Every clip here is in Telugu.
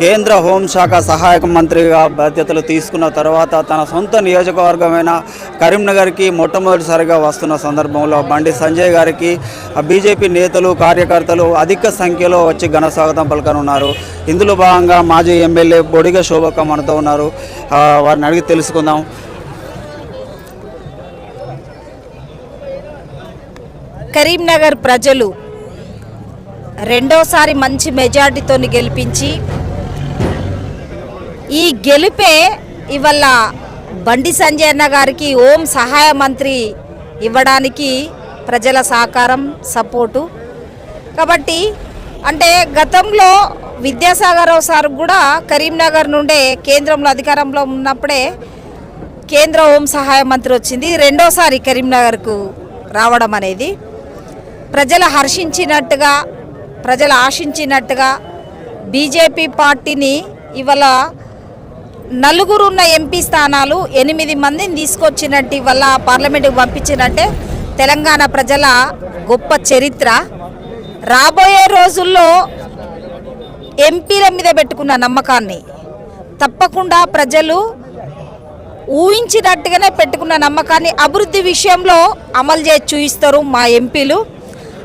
కేంద్ర హోంశాఖ సహాయక మంత్రిగా బాధ్యతలు తీసుకున్న తర్వాత తన సొంత నియోజకవర్గమైన కరీంనగర్కి మొట్టమొదటిసారిగా వస్తున్న సందర్భంలో బండి సంజయ్ గారికి బీజేపీ నేతలు కార్యకర్తలు అధిక సంఖ్యలో వచ్చి ఘన స్వాగతం పలకనున్నారు. ఇందులో భాగంగా మాజీ ఎమ్మెల్యే బొడిగ శోభక్క మనతో ఉన్నారు వారిని అడిగి తెలుసుకుందాం. కరీంనగర్ ప్రజలు రెండోసారి మంచి మెజార్టీతో గెలిపించి ఈ గెలిపే ఇవాళ బండి సంజయ్ అన్న గారికి ఓం సహాయ మంత్రి ఇవ్వడానికి ప్రజల సహకారం సపోర్టు. కాబట్టి అంటే గతంలో విద్యాసాగరరావు సార్ కూడా కరీంనగర్ నుండే కేంద్రంలో అధికారంలో ఉన్నప్పుడే కేంద్ర హోం సహాయ మంత్రి వచ్చింది. రెండోసారి కరీంనగర్కు రావడం అనేది ప్రజలు హర్షించినట్టుగా ప్రజలు ఆశించినట్టుగా బీజేపీ పార్టీని ఇవాళ నలుగురున్న ఎంపీ స్థానాలు ఎనిమిది మందిని తీసుకొచ్చినట్టు ఇవాళ పార్లమెంటుకు పంపించినట్టే తెలంగాణ ప్రజల గొప్ప చరిత్ర. రాబోయే రోజుల్లో ఎంపీల మీద పెట్టుకున్న నమ్మకాన్ని తప్పకుండా ప్రజలు ఊహించినట్టుగానే పెట్టుకున్న నమ్మకాన్ని అభివృద్ధి విషయంలో అమలు చేసి చూయిస్తారు మా ఎంపీలు.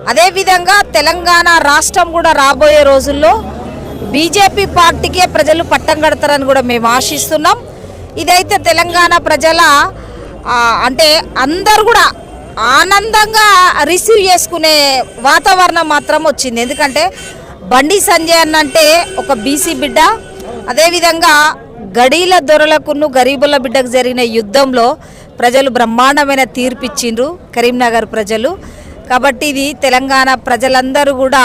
అదేవిధంగా తెలంగాణ రాష్ట్రం కూడా రాబోయే రోజుల్లో బీజేపీ పార్టీకే ప్రజలు పట్టం కడతారని కూడా మేము ఆశిస్తున్నాం. ఇదైతే తెలంగాణ ప్రజల అంటే అందరు కూడా ఆనందంగా రిసీవ్ చేసుకునే వాతావరణం మాత్రం వచ్చింది. ఎందుకంటే బండి సంజయ్ అన్న అంటే ఒక బీసీ బిడ్డ. అదేవిధంగా గడీల దొరలకును గరీబుల బిడ్డకు జరిగిన యుద్ధంలో ప్రజలు బ్రహ్మాండమైన తీర్పిచ్చిండ్రు కరీంనగర్ ప్రజలు. కాబట్టి ఇది తెలంగాణ ప్రజలందరూ కూడా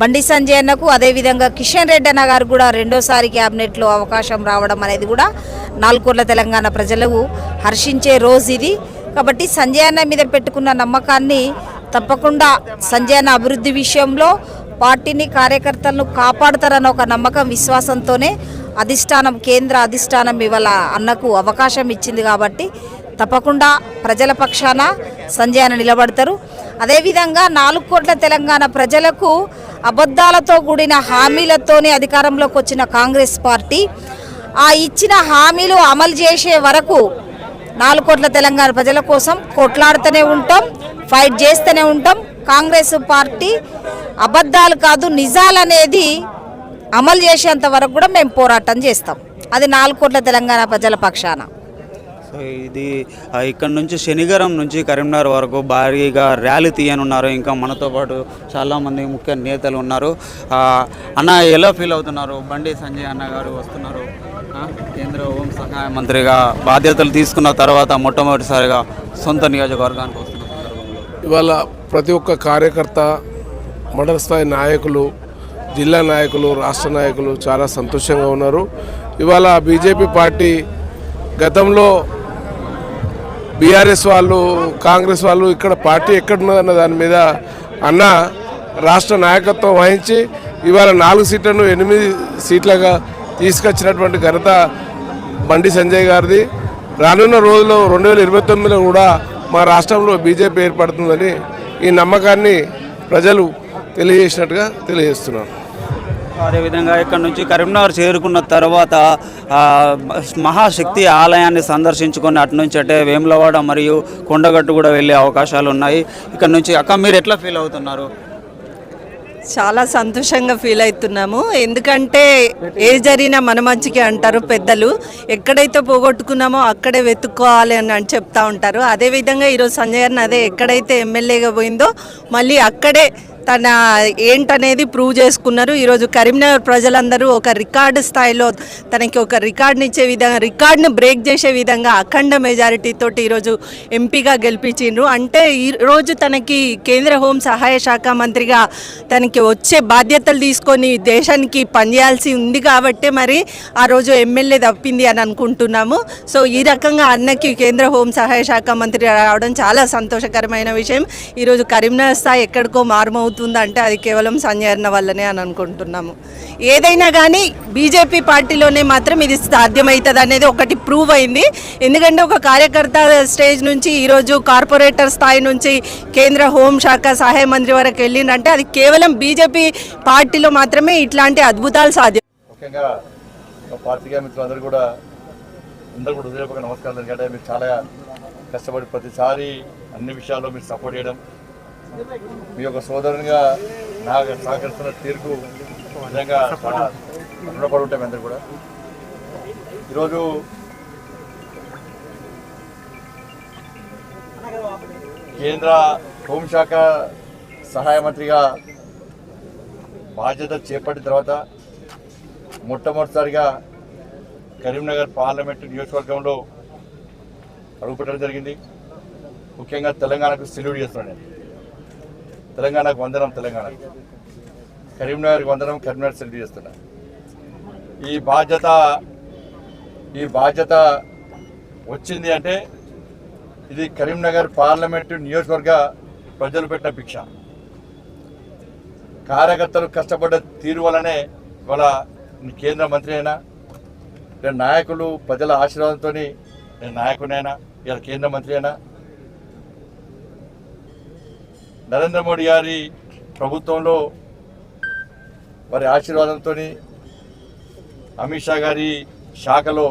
బండి సంజయ్ అన్నకు అదేవిధంగా కిషన్ రెడ్డి అన్న గారు కూడా రెండోసారి క్యాబినెట్లో అవకాశం రావడం అనేది కూడా నాలుగోట్ల తెలంగాణ ప్రజలకు హర్షించే రోజు ఇది. కాబట్టి సంజయ్ అన్న మీద పెట్టుకున్న నమ్మకాన్ని తప్పకుండా సంజయ్ అన్న అభివృద్ధి విషయంలో పార్టీని కార్యకర్తలను కాపాడుతారన్న ఒక నమ్మకం విశ్వాసంతోనే అధిష్టానం కేంద్ర అధిష్టానం ఇవాళ అన్నకు అవకాశం ఇచ్చింది కాబట్టి తప్పకుండా ప్రజల పక్షాన సంజయ్ అన్న నిలబడతారు. అదేవిధంగా నాలుగు కోట్ల తెలంగాణ ప్రజలకు అబద్ధాలతో కూడిన హామీలతోనే అధికారంలోకి వచ్చిన కాంగ్రెస్ పార్టీ. ఆ ఇచ్చిన హామీలు అమలు చేసే వరకు నాలుగు కోట్ల తెలంగాణ ప్రజల కోసం కొట్లాడుతూనే ఉంటాం ఫైట్ చేస్తూనే ఉంటాం. కాంగ్రెస్ పార్టీ అబద్ధాలు కాదు నిజాలనేది అమలు చేసేంత వరకు కూడా మేము పోరాటం చేస్తాం. అది నాలుగు కోట్ల తెలంగాణ ప్రజల పక్షాన. సో ఇది ఇక్కడ నుంచి శనిగరం నుంచి కరీంనగర్ వరకు భారీగా ర్యాలీ తీయనున్నారు. ఇంకా మనతో పాటు చాలామంది ముఖ్య నేతలు ఉన్నారు. అన్న ఎలా ఫీల్ అవుతున్నారు? బండి సంజయ్ అన్న గారు వస్తున్నారు. కేంద్ర హోం సహాయ మంత్రిగా బాధ్యతలు తీసుకున్న తర్వాత మొట్టమొదటిసారిగా సొంత నియోజకవర్గానికి వస్తున్నారు ఇవాళ ప్రతి ఒక్క కార్యకర్త మండల స్థాయి నాయకులు జిల్లా నాయకులు రాష్ట్ర నాయకులు చాలా సంతోషంగా ఉన్నారు. ఇవాళ బీజేపీ పార్టీ గతంలో బీఆర్ఎస్ వాళ్ళు కాంగ్రెస్ వాళ్ళు ఇక్కడ పార్టీ ఎక్కడున్నదన్న దాని మీద అన్న రాష్ట్ర నాయకత్వం వహించి ఇవాళ నాలుగు సీట్లను ఎనిమిది సీట్లుగా తీసుకొచ్చినటువంటి ఘనత బండి సంజయ్ గారిది. రానున్న రోజుల్లో రెండు వేల ఇరవై తొమ్మిదిలో కూడా మా రాష్ట్రంలో బీజేపీ ఏర్పడుతుందని ఈ నమ్మకాన్ని ప్రజలు తెలియజేసినట్టుగా తెలియజేస్తున్నారు. అదేవిధంగా ఇక్కడ నుంచి కరీంనగర్ చేరుకున్న తర్వాత మహాశక్తి ఆలయాన్ని సందర్శించుకొని అటు నుంచి అంటే వేములవాడ మరియు కొండగట్టు కూడా వెళ్ళే అవకాశాలు ఉన్నాయి. ఇక్కడ నుంచి అక్క మీరు ఎట్లా ఫీల్ అవుతున్నారు? చాలా సంతోషంగా ఫీల్ అవుతున్నాము. ఎందుకంటే ఏ జరిగినా మన మంచికి అంటారు పెద్దలు. ఎక్కడైతే పోగొట్టుకున్నామో అక్కడే వెతుక్కోవాలి అని అని చెప్తా ఉంటారు. అదేవిధంగా ఈరోజు సంజయ్ అన్న అదే ఎక్కడైతే ఎమ్మెల్యేగా పోయిందో మళ్ళీ అక్కడే తన ఏంటనేది ప్రూవ్ చేసుకున్నారు. ఈరోజు కరీంనగర్ ప్రజలందరూ ఒక రికార్డు స్థాయిలో తనకి ఒక రికార్డుని ఇచ్చే విధంగా రికార్డును బ్రేక్ చేసే విధంగా అఖండ మెజారిటీతో ఈరోజు ఎంపీగా గెలిపించిండ్రు. అంటే ఈరోజు తనకి కేంద్ర హోం సహాయ శాఖ మంత్రిగా తనకి వచ్చే బాధ్యతలు తీసుకొని దేశానికి పనిచేయాల్సి ఉంది కాబట్టి మరి ఆ రోజు ఎమ్మెల్యే తప్పింది అని అనుకుంటున్నాము. సో ఈ రకంగా అన్నకి కేంద్ర హోం సహాయ శాఖ మంత్రి రావడం చాలా సంతోషకరమైన విషయం. ఈరోజు కరీంనగర్ స్థాయి ఎక్కడికో మారుమవుతుంది అవుతుందంటే అది కేవలం సంజయ్ అన్న వల్లనే అని అనుకుంటున్నాము. ఏదైనా కానీ బీజేపీ పార్టీలోనే మాత్రం ఇది సాధ్యమవుతుంది అనేది ఒకటి ప్రూవ్ అయింది. ఎందుకంటే ఒక కార్యకర్త స్టేజ్ నుంచి ఈరోజు కార్పొరేటర్ స్థాయి నుంచి కేంద్ర హోంశాఖ సహాయ మంత్రి వరకు వెళ్ళిందంటే అది కేవలం బీజేపీ పార్టీలో మాత్రమే ఇట్లాంటి అద్భుతాలు సాధ్యం. ముఖ్యంగా మిత్రులందరూ కూడా అందరూ కూడా హృదయపూర్వక నమస్కారాలు. ఎందుకంటే మీరు చాలా కష్టపడి ప్రతిసారి అన్ని విషయాల్లో మీరు సపోర్ట్ చేయడం మీ యొక్క సోదరునిగా నాకు సహకరిస్తున్న తీరుకు నిజంగా రుణపడి ఉంటాం అందరు కూడా. ఈరోజు కేంద్ర హోంశాఖ సహాయ మంత్రిగా బాధ్యత చేపట్టిన తర్వాత మొట్టమొదటిసారిగా కరీంనగర్ పార్లమెంటు నియోజకవర్గంలో అడుగుపెట్టడం జరిగింది. ముఖ్యంగా తెలంగాణకు సెల్యూట్ చేస్తున్నాను నేను తెలంగాణకు వందనం తెలంగాణ కరీంనగర్కి వందనం కరీంనగర్ సెల్యూట్ చేస్తున్నా. ఈ బాధ్యత ఈ బాధ్యత వచ్చింది అంటే ఇది కరీంనగర్ పార్లమెంటు నియోజకవర్గ ప్రజలు పెట్టిన భిక్ష. కార్యకర్తలు కష్టపడ్డ తీరు వల్లనే ఇవాళ కేంద్ర మంత్రి అయినా నేను నాయకులు ప్రజల ఆశీర్వాదంతో నేను నాయకునైనా ఇవాళ కేంద్ర మంత్రి అయినా నరేంద్ర మోడీ గారి ప్రభుత్వంలో వారి ఆశీర్వాదంతో అమిత్ షా గారి శాఖలో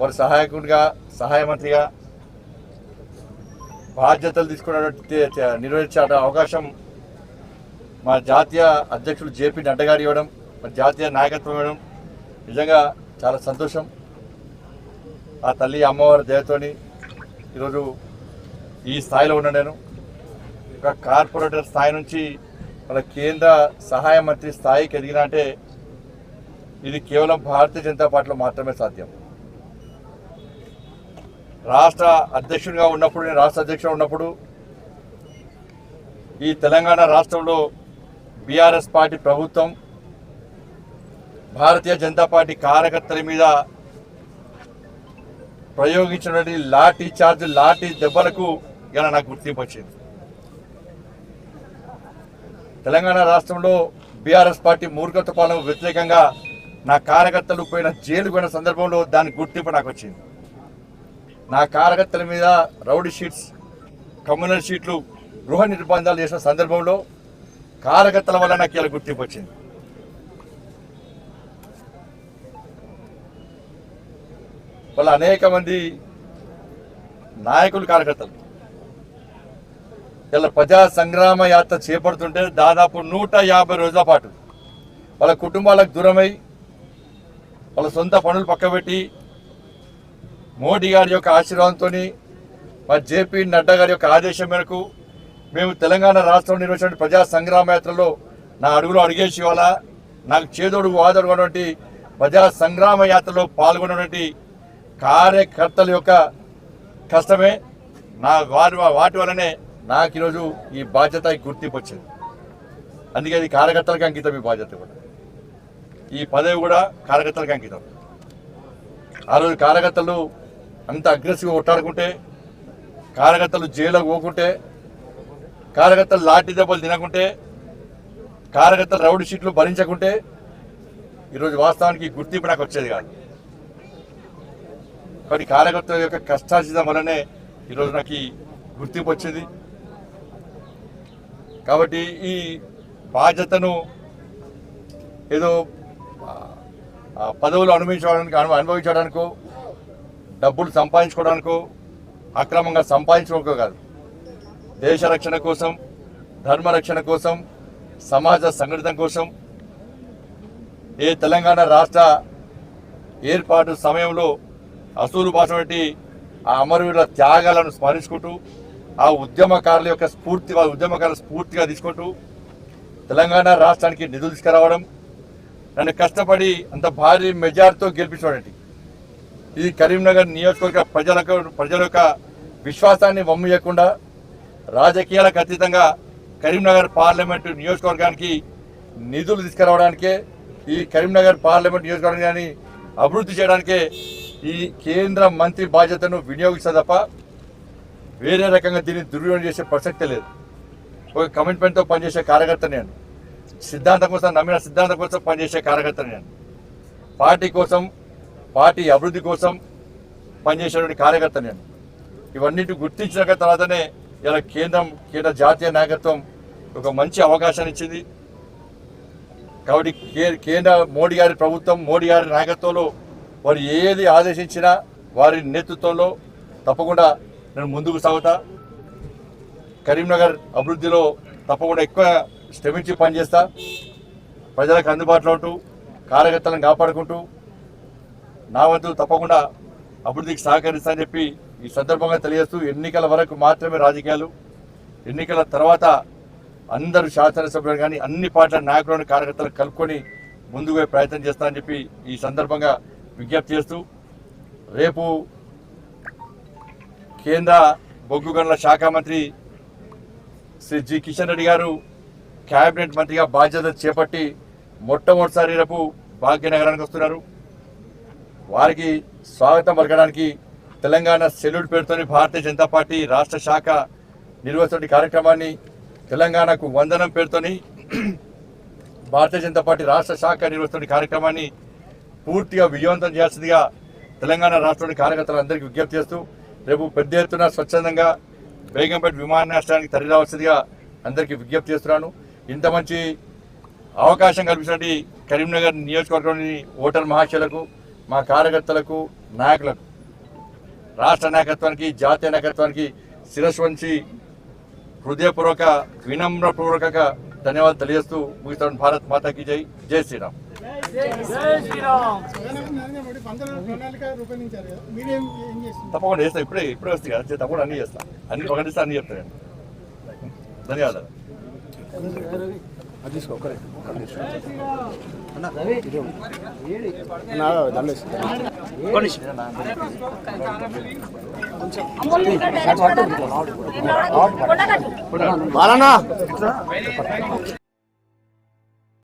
వారి సహాయకుడిగా సహాయ మంత్రిగా బాధ్యతలు తీసుకున్నటువంటి నిర్వహించే అవకాశం మా జాతీయ అధ్యక్షుడు జేపీ నడ్డా గారు ఇవ్వడం మా జాతీయ నాయకత్వం ఇవ్వడం నిజంగా చాలా సంతోషం. ఆ తల్లి అమ్మవారి దయతోని ఈరోజు ఈ స్థాయిలో ఉన్నాను నేను. ఒక కార్పొరేటర్ స్థాయి నుంచి మన కేంద్ర సహాయ మంత్రి స్థాయికి ఎదిగినంటే ఇది కేవలం భారతీయ జనతా పార్టీలో మాత్రమే సాధ్యం. రాష్ట్ర అధ్యక్షుడిగా ఉన్నప్పుడు నేను రాష్ట్ర అధ్యక్షుడు ఉన్నప్పుడు ఈ తెలంగాణ రాష్ట్రంలో బీఆర్ఎస్ పార్టీ ప్రభుత్వం భారతీయ జనతా పార్టీ కార్యకర్తల మీద ప్రయోగించినటువంటి లాఠీ చార్జ్ లాఠీ దెబ్బలకు ఇలా నాకు గుర్తింపు వచ్చింది. తెలంగాణ రాష్ట్రంలో బీఆర్ఎస్ పార్టీ మూర్ఖత్వ పాలన వ్యతిరేకంగా నా కార్యకర్తలు పోయిన జైలు పోయిన సందర్భంలో దాని గుర్తింపు నాకు వచ్చింది. నా కార్యకర్తల మీద రౌడీ షీట్స్ కమ్యూనల్ షీట్లు గృహ నిర్బంధాలు చేసిన సందర్భంలో కార్యకర్తల వల్ల నాకు ఇలా గుర్తింపు వచ్చింది. వాళ్ళ అనేక మంది నాయకులు కార్యకర్తలు. ఇలా ప్రజా సంగ్రామ యాత్ర చేపడుతుంటే దాదాపు నూట యాభై రోజుల పాటు వాళ్ళ కుటుంబాలకు దూరమై వాళ్ళ సొంత పనులు పక్కబెట్టి మోడీ గారి యొక్క ఆశీర్వాదంతో మా జేపీ నడ్డా గారి యొక్క ఆదేశం మేరకు మేము తెలంగాణ రాష్ట్రంలో నిర్వహించిన ప్రజా సంగ్రామ యాత్రలో నా అడుగులో అడిగేసి వాళ్ళ నాకు చేదోడు వాదోడుకున్నటువంటి ప్రజా సంగ్రామ యాత్రలో పాల్గొన్నటువంటి కార్యకర్తల యొక్క కష్టమే. నా వారి వాటి వల్లనే నాకు ఈరోజు ఈ బాధ్యత ఈ గుర్తింపు వచ్చింది. అందుకే ఇది కార్యకర్తలకు అంకితం ఈ బాధ్యత కూడా. ఈ పదవి కూడా కార్యకర్తలకు అంకితం. ఆ రోజు కార్యకర్తలు అంత అగ్రెసివ్గా కొట్టాడుకుంటే కార్యకర్తలు జైలుకు పోకుంటే కార్యకర్తలు లాఠీ దెబ్బలు తినకుంటే కార్యకర్తలు రౌడీ షీట్లు భరించకుంటే ఈరోజు వాస్తవానికి గుర్తింపు నాకు వచ్చేది కాదు. కానీ కార్యకర్తల యొక్క కష్టార్జితం వలనే ఈరోజు నాకు గుర్తింపు వచ్చింది. కాబట్టి ఈ బాధ్యతను ఏదో పదవులు అనుభవించడానికి అను- అనుభవించడానికో డబ్బులు సంపాదించుకోవడానికో అక్రమంగా సంపాదించుకోకో కాదు. దేశ రక్షణ కోసం ధర్మ రక్షణ కోసం సమాజ సంఘటితం కోసం ఏ తెలంగాణ రాష్ట్ర ఏర్పాటు సమయంలో అసూలు వంటి ఆ అమరవీరుల త్యాగాలను స్మరించుకుంటూ ఆ ఉద్యమకారుల యొక్క స్ఫూర్తి వాళ్ళ ఉద్యమకారుల స్ఫూర్తిగా తీసుకుంటూ తెలంగాణ రాష్ట్రానికి నిధులు తీసుకురావడం నన్ను కష్టపడి అంత భారీ మెజార్టీతో గెలిపించడండి ఇది కరీంనగర్ నియోజకవర్గ ప్రజలకు ప్రజల యొక్క విశ్వాసాన్ని వమ్మియకుండా రాజకీయాలకు అతీతంగా కరీంనగర్ పార్లమెంటు నియోజకవర్గానికి నిధులు తీసుకురావడానికే ఈ కరీంనగర్ పార్లమెంట్ నియోజకవర్గాన్ని అభివృద్ధి చేయడానికే ఈ కేంద్ర మంత్రి బాధ్యతను వినియోగిస్తా తప్ప వేరే రకంగా దీన్ని దుర్వినియోగం చేసే ప్రసక్తే లేదు. ఒక కమిట్మెంట్తో పనిచేసే కార్యకర్త నేను. సిద్ధాంతం కోసం నమ్మిన సిద్ధాంతం కోసం పనిచేసే కార్యకర్త నేను. పార్టీ కోసం పార్టీ అభివృద్ధి కోసం పనిచేసేటువంటి కార్యకర్త నేను. ఇవన్నిటి గుర్తించిన తర్వాతనే ఇలా కేంద్రం కేంద్ర జాతీయ నాయకత్వం ఒక మంచి అవకాశాన్ని ఇచ్చింది. కాబట్టి కే- కేంద్ర మోడీ గారి ప్రభుత్వం మోడీ గారి నాయకత్వంలో వారు ఏది ఆదేశించినా వారి నేతృత్వంలో తప్పకుండా నేను ముందుకు సాగుతా. కరీంనగర్ అభివృద్ధిలో తప్పకుండా ఎక్కువ శ్రమించి పనిచేస్తా. ప్రజలకు అందుబాటులో ఉంటూ కార్యకర్తలను కాపాడుకుంటూ నా వంతు తప్పకుండా అభివృద్ధికి సహకరిస్తానని చెప్పి ఈ సందర్భంగా తెలియజేస్తూ ఎన్నికల వరకు మాత్రమే రాజకీయాలు ఎన్నికల తర్వాత అందరూ శాసనసభ్యులు కానీ అన్ని పార్టీల నాయకులను కార్యకర్తలు కలుపుకొని ముందుకు ప్రయత్నం చేస్తానని చెప్పి ఈ సందర్భంగా విజ్ఞప్తి చేస్తూ రేపు కేంద్ర బొగ్గు గనుల శాఖ మంత్రి శ్రీ జి కిషన్ రెడ్డి గారు క్యాబినెట్ మంత్రిగా బాధ్యతలు చేపట్టి మొట్టమొదటిసారి రేపు భాగ్యనగరానికి వస్తున్నారు. వారికి స్వాగతం పలకడానికి తెలంగాణ సెల్యూట్ పేరుతోని భారతీయ జనతా పార్టీ రాష్ట్ర శాఖ నిర్వహిస్తున్న కార్యక్రమాన్ని తెలంగాణకు వందనం పేరుతోని భారతీయ జనతా పార్టీ రాష్ట్ర శాఖ నిర్వహిస్తున్న కార్యక్రమాన్ని పూర్తిగా విజయవంతం చేయాల్సిందిగా తెలంగాణ రాష్ట్రంలోని కార్యకర్తలందరికీ విజ్ఞప్తి చేస్తూ రేపు పెద్ద ఎత్తున స్వచ్ఛందంగా బేగంపేట విమానాశ్రయానికి తరలిరావలసిందిగా అందరికీ విజ్ఞప్తి చేస్తున్నాను. ఇంత మంచి అవకాశం కల్పించినటువంటి కరీంనగర్ నియోజకవర్గంలోని ఓటర్ మహాశయులకు మా కార్యకర్తలకు నాయకులకు రాష్ట్ర నాయకత్వానికి జాతీయ నాయకత్వానికి శిరస్సు వంచి హృదయపూర్వక వినమ్రపూర్వక ధన్యవాదాలు తెలియజేస్తూ ముగిస్తాను. భారత్ మాతాకి జై. జై శ్రీరామ్. తప్పకుండా చేస్తా ఇప్పుడే ఇప్పుడే వస్తాయి కదా చే- తప్పకుండా అన్ని చేస్తా. అన్ని ప్రకటిస్తా అన్ని చెప్తాను ధన్యవాదాలు. కొండగట్టు